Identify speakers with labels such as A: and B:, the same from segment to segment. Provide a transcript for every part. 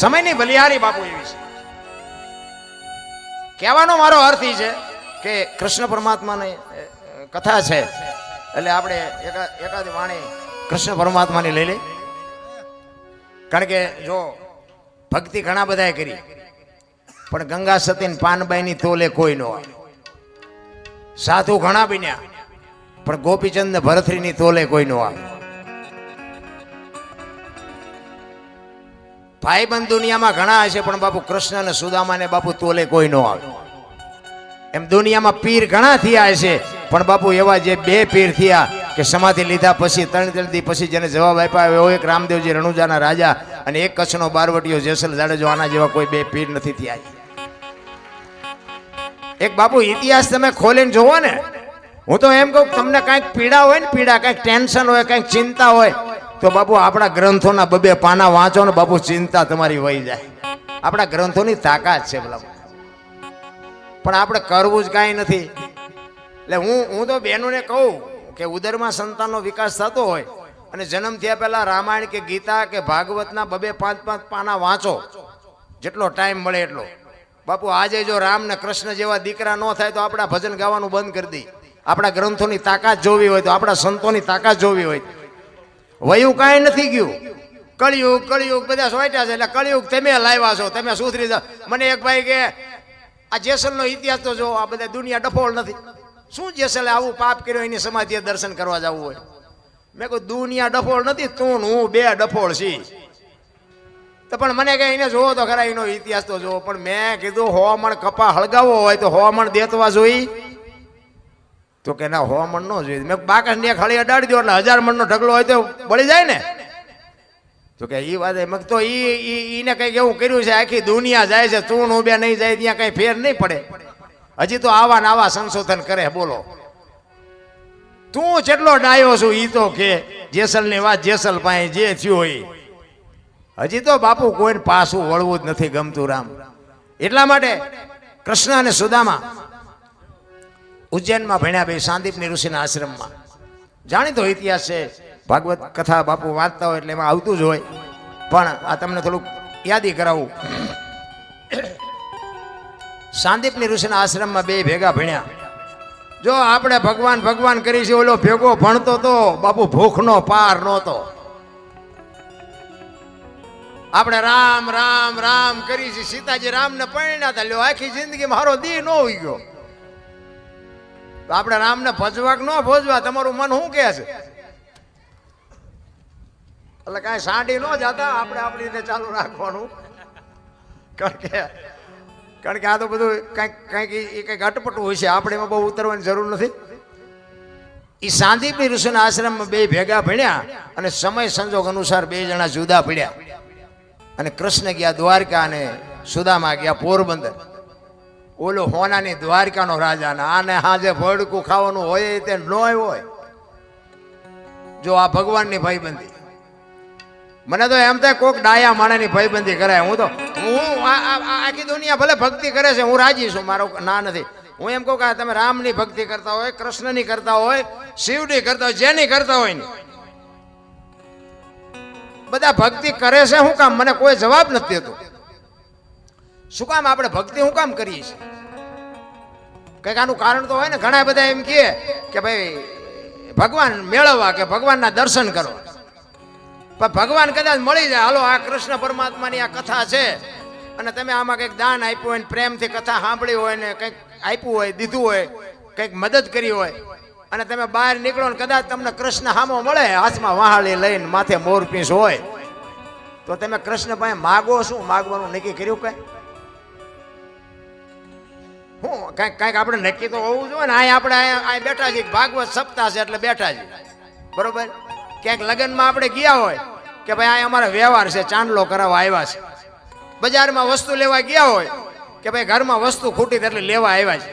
A: સમયની બલિહારી બાપુ એવી છે. કહેવાનો મારો અર્થ એ છે કે કૃષ્ણ પરમાત્માની કથા છે. એટલે આપણે એકા, એકાદ વાણી કૃષ્ણ પરમાત્માની લઈ લઈ કારણ કે જો ભક્તિ ઘણા બધાએ કરી, પણ ગંગા સતીન પાનબાઈની તોલે કોઈ ન આવે સાધુ ઘણા બન્યા, પણ ગોપીચંદ ભરથરીની તોલે કોઈ ન આવે ભાઈબંધ દુનિયામાં ઘણા હશે, પણ બાપુ કૃષ્ણ અને સુદામા ને બાપુ તોલે કોઈ ન આવે. એમ દુનિયામાં પીર ઘણા થયા હશે, પણ બાપુ એવા જે બે પીર થયા કે સમાધિ લીધા પછી, ત્રણ ત્રણ પછી જેને જવાબ આપ્યા એવો એક રામદેવજી રણુજાના રાજા અને એક કચ્છનો બારવટીયો જેસલ જાડેજો, આના જેવા કોઈ બે પીર નથી થયા. એક બાપુ ઇતિહાસ તમે ખોલીને જોવો ને, હું તો એમ કહું તમને કાંઈક પીડા હોય ને પીડા, કાંઈક ટેન્શન હોય, કાંઈક ચિંતા હોય તો બાપુ, આપણા ગ્રંથોના બબે પાના વાંચો ને બાપુ, ચિંતા તમારી વહી જાય. આપણા ગ્રંથોની તાકાત છે બોલા પણ આપણે કરવું જ કાંઈ નથી. એટલે હું હું તો બહેનોને કહું કે ઉદરમાં સંતાનનો વિકાસ થતો હોય અને જન્મ થયા પહેલા રામાયણ કે ગીતા કે ભાગવતના બબે પાંચ પાંચ પાના વાંચો, જેટલો ટાઈમ મળે એટલો. બાપુ, આજે જો રામ ને કૃષ્ણ જેવા દીકરા ન થાય તો આપણા ભજન ગાવાનું બંધ કરી દઈએ આપણા ગ્રંથોની તાકાત જોવી હોય તો આપણા સંતોની તાકાત જોવી હોય. વયું કાંઈ નથી ગયું. કળિયુગ કળિયુગ બધા સોટ્યા છે એટલે કળિયુગ તમે લાવ્યા છો, તમે સુધરી જાઓ. મને એક ભાઈ કે, આ જેસલનો ઇતિહાસ તો જો, આ બધા દુનિયા ડફોળ નથી. શું જેસલે આવું પાપ કર્યો એની સમાધિએ દર્શન કરવા જવું હોય? મેં કહ્યું દુનિયા ડફોળ નથી, તું હું બે ડફોળ છી તો પણ મને કે એને જોવો તો ખરા, એનો ઇતિહાસ તો જોવો. પણ મેં કીધું હોવામણ કપા હળગાવવો હોય તો હોવામણ દેતવા જોઈ. તો કે ના હોવામણ ન જોઈએ. મેં બાકસ ને ખાલી અડાડી દો એટલે હજાર મણનો ઢગલો હોય તો બળી જાય ને. તો કે એ વાત મેં તો એ એને કંઈક એવું કર્યું છે, આખી દુનિયા જાય છે, તું હું બે નહીં જાય, ત્યાં કઈ ફેર નહીં પડે. હજી તો આવા ને આવા સંશોધન કરે, બોલો. તું જેટલો ડાયો છું એ તો કે જેસલની વાત જેસલ પાસે જે થયું હોય. હજી તો બાપુ કોઈને પાછું વળવું જ નથી ગમતું રામ. એટલા માટે કૃષ્ણ અને સુદામા ઉજ્જૈનમાં ભણ્યા ભાઈ સાંદીપની ઋષિના આશ્રમમાં. જાણીતો ઇતિહાસ છે, ભાગવત કથા, બાપુ વાંચતા હોય એટલે એમાં આવતું જ હોય. પણ આ તમને થોડુંક યાદી કરાવું. સાંદીપની ઋષિના આશ્રમમાં બે ભેગા ભણ્યા. જો આપણે ભગવાન ભગવાન કરી છે, ઓલો ભેગો ભણતો તો બાપુ ભૂખનો પાર નહોતો. આપણે રામ રામ રામ કરી છે. સીતાજી રામને પરણ્યા હતા. લ્યો, આખી જિંદગી મારો દી ન હોઈ ગયો આપણે રામને ભજવા કે ન ભજવા, તમારું મન શું કહે છે? એટલે કાંઈ સાંડી ન જતા, આપણે આપણી રીતે ચાલુ રાખવાનું. કારણ કે કારણ કે આ તો બધું કંઈક કંઈક એ કંઈક અટપટું હોય છે આપણે એમાં બહુ ઉતરવાની જરૂર નથી. એ સાંદીપની ઋષિના આશ્રમમાં બે ભેગા ભણ્યા અને સમય સંજોગ અનુસાર બે જણા જુદા પડ્યા. અને કૃષ્ણ ગયા દ્વારકા અને સુદામા ગયા પોરબંદર. ઓલો હોનાની દ્વારકાનો રાજા ને આને હાજે ભડકું ખાવાનું હોય તે ન હોય. જો આ ભગવાનની ભાઈબંધી મને તો એમ થાય કોક ડાયા માણેની ભાઈબંધી કરાય. હું તો હું આખી દુનિયા ભલે ભક્તિ કરે છે, હું રાજી છું, મારો ના નથી. હું એમ કહું કે તમે રામની ભક્તિ કરતા હોય, કૃષ્ણની કરતા હોય, શિવની કરતા હોય, જેની કરતા હોય ને બધા ભક્તિ કરે છે શું કામ? મને કોઈ જવાબ નથી દેતો. શું કામ આપણે ભક્તિ શું કામ કરીએ છીએ? કંઈક આનું કારણ તો હોય ને, ઘણા બધા એમ કહે કે ભાઈ, ભગવાન મેળવવા કે ભગવાનના દર્શન કરવા. પણ ભગવાન કદાચ મળી જાય. હાલો, આ કૃષ્ણ પરમાત્માની આ કથા છે. અને તમે આમાં કંઈક દાન આપ્યું હોય ને, પ્રેમથી કથા સાંભળી હોય ને, કંઈક આપ્યું હોય, દીધું હોય, કંઈક મદદ કરી હોય, અને તમે બહાર નીકળો ને, કદાચ તમને કૃષ્ણ હામો મળે, હાથમાં વહાળી લઈને માથે મોરપીસ હોય, તો તમે કૃષ્ણ પાસે માગો શું? માગવાનું નક્કી કર્યું કઈ? હું, કાંઈક કાંઈક આપણે નક્કી તો હોવું જોઈએ ને અહીંયા આપણે અહીંયા બેઠા છીએ. ભાગવત સપ્તાહ છે એટલે બેઠા છીએ. બરોબર? ક્યાંક લગ્નમાં આપણે ગયા હોય કે ભાઈ આ અમારો વ્યવહાર છે, ચાંદલો કરાવવા આવ્યા છે. બજારમાં વસ્તુ લેવા ગયા હોય કે ભાઈ ઘરમાં વસ્તુ ખૂટી એટલે લેવા આવ્યા છે.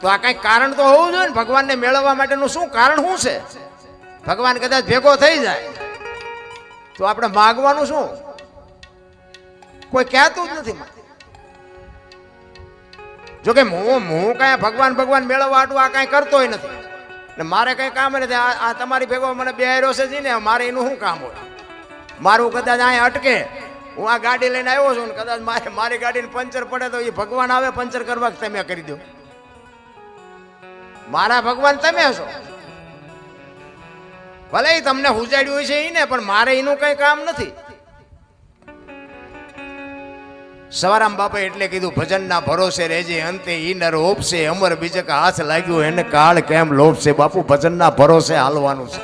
A: તો આ કંઈક કારણ તો હોવું જોઈએ ને? ભગવાનને મેળવવા માટેનું શું કારણ શું છે? ભગવાન કદાચ ભેગો થઈ જાય. તો આપણે માગવાનું શું? કોઈ કહેતું જ નથી જો કે હું હું કાંઈ ભગવાન ભગવાન મેળવવા આ કાંઈ કરતોય નથી. ને મારે કંઈ કામ નથી. આ તમારી ભેગો મને બેહાર્યો છે ને, મારે એનું શું કામ હોય? મારું કદાચ અહીંયા અટકે. હું આ ગાડી લઈને આવ્યો છું ને કદાચ મારે મારી ગાડીને પંચર પડે તો એ ભગવાન આવે, પંચર કરવા તમે કરી દો? મારા ભગવાન તમે છો. ભલે તમને હુજાડ્યું છે એને પણ મારે એનું કઈ કામ નથી. સવારામ બાપા એટલે કીધું, ભજનના ભરોસે રહેજે, અંતે ઈનર નર ઓપશે અમર બીજક હાથ લાગ્યો, એને કાળ કેમ લોપશે બાપુ, ભજનના ભરોસે હાલવાનું છે.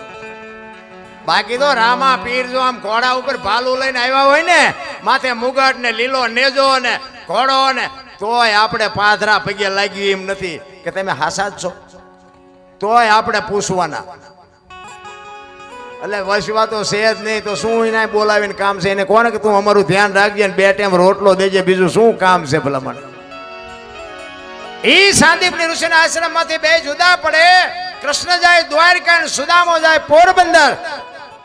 A: બાકી તો રામા પીર જો આમ ઘોડા ઉપર ભાલું લઈને આવ્યા હોય ને, માથે મુગટ ને લીલો નેજો ને ઘોડો ને, તોય આપણે પાથરા પગે લાગ્યું એમ નથી. કે તમે હાસા જ છો? તોય આપણે પૂછવાના. એટલે વસવા તો છે જ નહીં, તો શું એને બોલાવીને કામ છે? એને કોને કે તું અમારું ધ્યાન રાખજે બે ટાઈમ રોટલો દેજે, બીજું શું કામ છે ભલા મને ઈ સાંદીપની ઋષિના આશ્રમમાંથી બે જુદા પડે. કૃષ્ણ જાય દ્વારકા ને સુદામો જાય પોરબંદર.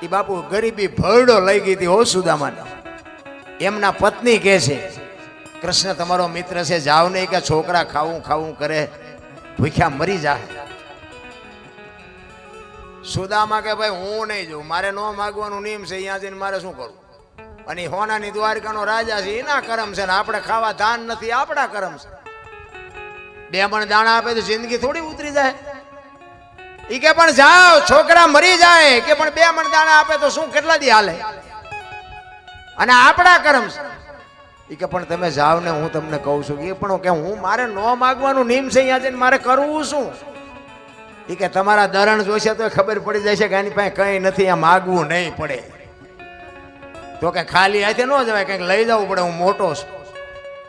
A: એ બાપુ ગરીબી ભરડો લઈ ગઈ હતી હો સુદામાને. એમના પત્ની કહે છે, કૃષ્ણ, તમારો મિત્ર છે, જાવ નહીં કે છોકરા ખાવું ખાવું કરે. ભૂખ્યા મરી જાય સુદામા કે ભાઈ, હું નહીં જોઉં. મારે ન માગવાનું નિયમ છે, અહીંયા જઈને મારે શું કરવું? અને હોનાની દ્વારકાનો રાજા છે, એના કરમ છે ને આપણે ખાવા ધાન નથી, આપણા કરમ છે. બે મણ દાણા આપે તો જિંદગી થોડી ઉતરી જાય. ઈ કે પણ જાઓ, છોકરા મરી જાય. કે પણ બે મણ દાણા આપે તો શું, કેટલા દી હાલે? અને આપણા કરમ છે. ઈ કે પણ તમે જાઓ ને હું તમને કહું છું એ પણ કે હું, મારે ન માગવાનું નિયમ છે, અહીંયા જઈને મારે કરવું શું? ઈ કે તમારા દરણ જોશે તો ખબર પડી જશે કે આની પાસે કંઈ નથી આ માગવું નહીં પડે. તો કે ખાલી હાથે ન જવાય, કંઈક લઈ જવું પડે, હું મોટો છું.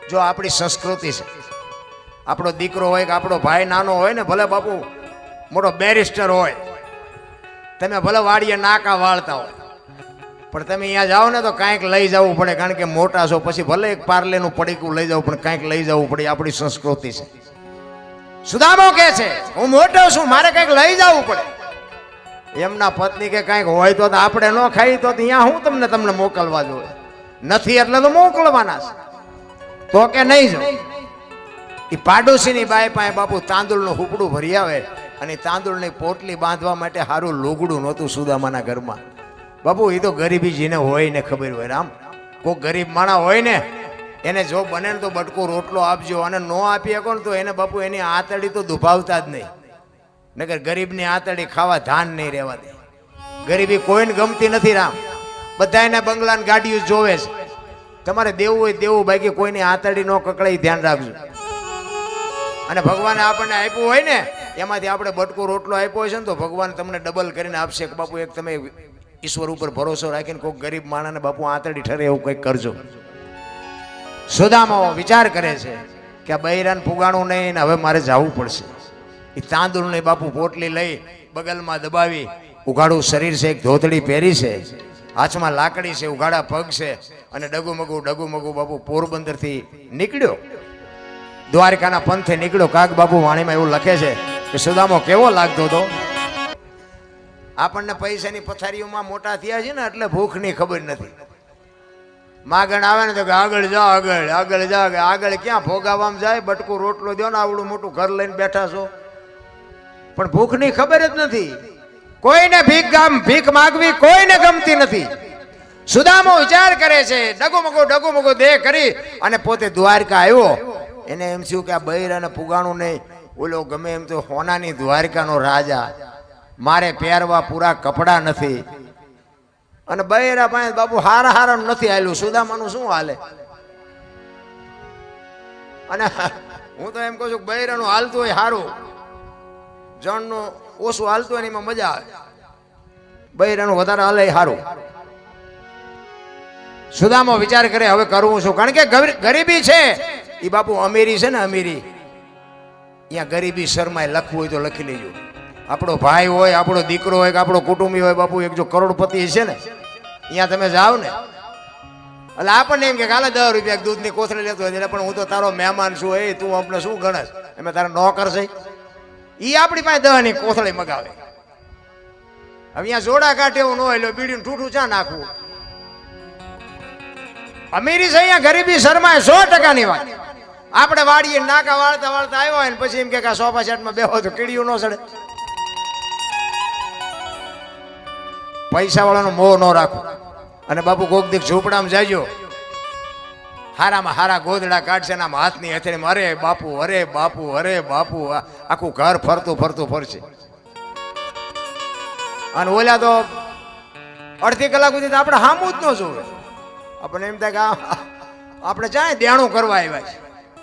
A: જો આપણી સંસ્કૃતિ છે. આપણો દીકરો હોય કે આપણો ભાઈ નાનો હોય ને, ભલે બાપુ મોટો બેરિસ્ટર હોય, તમે ભલે વાડીએ નાકા વાળતા હોય, પણ તમે અહીંયા જાઓ ને તો કાંઈક લઈ જવું પડે, કારણ કે મોટા છો, પછી ભલે એક પાર્લેનું પડીકું લઈ જવું, પણ કાંઈક લઈ જવું પડે આપણી સંસ્કૃતિ છે. સુદામો કે છે, હું મોટો છું, મારે કંઈક લઈ જવું પડે. એમના પત્ની કે કંઈક હોય તો આપણે ન ખાઈ, તો ત્યાં હું તમને તમને મોકલવા જોઈએ નથી એટલે તો મોકલવાના છે. તો કે નહીં જો એ પાડોશીની બાઈ પાસે બાપુ તાંદુળનું હુપડું ભરી આવે અને તાંદુળની પોટલી બાંધવા માટે સારું લુગડું નહોતું સુદામાના ઘરમાં. બાપુ એ તો ગરીબી જીને હોય ને ખબર હોય રામ કોઈ ગરીબ માણા હોય ને એને જો બને ને તો બટકો રોટલો આપજો અને નો આપી શકો તો એને બાપુ એની આતડી તો દુભાવતા જ નહીં. નગર ગરીબની આતડી ખાવા ધાન નહીં રહેવા દે. ગરીબી કોઈને ગમતી નથી રામ. બધા એના બંગલા ગાડીઓ જોવે છે. તમારે દેવું હોય દેવું, બાકી કોઈની આતડી નો કકડાઈ ધ્યાન રાખજો. અને ભગવાને આપણને આપ્યું હોય ને, એમાંથી આપણે બટકો રોટલો આપ્યો છે ને તો ભગવાન તમને ડબલ કરીને આપશે કે બાપુ એક તમે ઈશ્વર ઉપર ભરોસો રાખીને કોઈ ગરીબ માણસને બાપુ આંતરડી ઠરે એવું કંઈક કરજો. સુદામો વિચાર કરે છે કે બૈરાન ફુગાણું નહીં ને હવે મારે જવું પડશે. એ તાંદુળની બાપુ પોટલી લઈ બગલમાં દબાવી ઉઘાડું શરીર છે, એક ધોતડી પહેરી છે, હાથમાં લાકડી છે, ઉઘાડા પગ છે અને ડગુમગુ ડગુમગુ બાપુ પોરબંદરથી નીકળ્યો. દ્વારકાના પંથે નીકળ્યો. કાગ બાપુ વાણીમાં એવું લખે છે કે સુદામો કેવો લાગતો હતો? આપણને પૈસાની પથારીઓમાં મોટા થયા છે ને એટલે ભૂખની ખબર નથી. માગણ આવે ને તો કે આગળ જા આગળ આગળ જા આગળ ક્યાં ભોગાવવામાં જાય? બટકું રોટલો દો ને આવડું મોટું ઘર લઈને બેઠા છો. પણ ભૂખની ખબર જ નથી. કોઈને ભીખ ગામ ભીખ માગવી કોઈને ગમતી નથી. સુદામો વિચાર કરે છે, ડગુમગો ડગુમગો દેહ કરી અને પોતે દ્વારકા આવ્યો. એને એમ થયું કે આ બૈર અને પુગાણું નહીં. ઓલો ગમે એમ તો હોનાની દ્વારકાનો રાજા. મારે પહેરવા પૂરા કપડાં નથી. અને બૈરા પાસે બાપુ હારા હારા નથી હાલ્યું. સુદામાનું શું હાલે? અને હું તો એમ કહું છું બૈરાનું હાલતું હોય સારું જણનું ઓછું હાલતું હોય એમાં મજા આવે. બૈરાનું વધારે હાલે સારું સુદામો વિચાર કરે, હવે કરવું શું? કારણ કે ગરીબી છે. એ બાપુ અમીરી છે ને અમીરી. અહીંયા ગરીબી શર્માએ લખવું હોય તો લખી લેજો. આપણો ભાઈ હોય, આપણો દીકરો હોય કે આપણો કુટુંબી હોય, બાપુ એક જો કરોડપતિ છે ને, અહીંયા તમે જાઓ ને. એટલે આપણને એમ કે કાલે દસ રૂપિયા દૂધની કોથળી લેતો હોય પણ હું તો તારો મહેમાન છું, એ તું આપણે શું ગણસ? એમ તારે નોકર છે. એ આપણી પાસે દહની કોથળી મગાવે. હવે અહીંયા જોડા કાઢે એવું ન હોય, એટલે બીડીનું ઠૂઠું ચા નાખવું? અમીરી છે અહીંયા ગરીબી શરમાય સો ટકાની વાત. આપણે વાડીએ નાકા વાળતા વાળતા આવ્યો હોય ને પછી એમ કે કે સોફા સેટમાં બેહો તો કીડીયું ન સડે. પૈસા વાળાનો મોહ ન રાખો. અને બાપુ કોક દીક ઝૂંપડામાં જાજો. હારામાં હારા ગોદડા કાઢશે ને આમ હાથની હથેળીમાં અરે બાપુ અરે બાપુ અરે બાપુ આખું ઘર ફરતું ફરતું ફરશે. અને ઓલા તો અડધી કલાક સુધી આપણે હામું જ ન જોવે. આપણે એમ થાય કે આપણે ચાય દેણું કરવા આવ્યા છે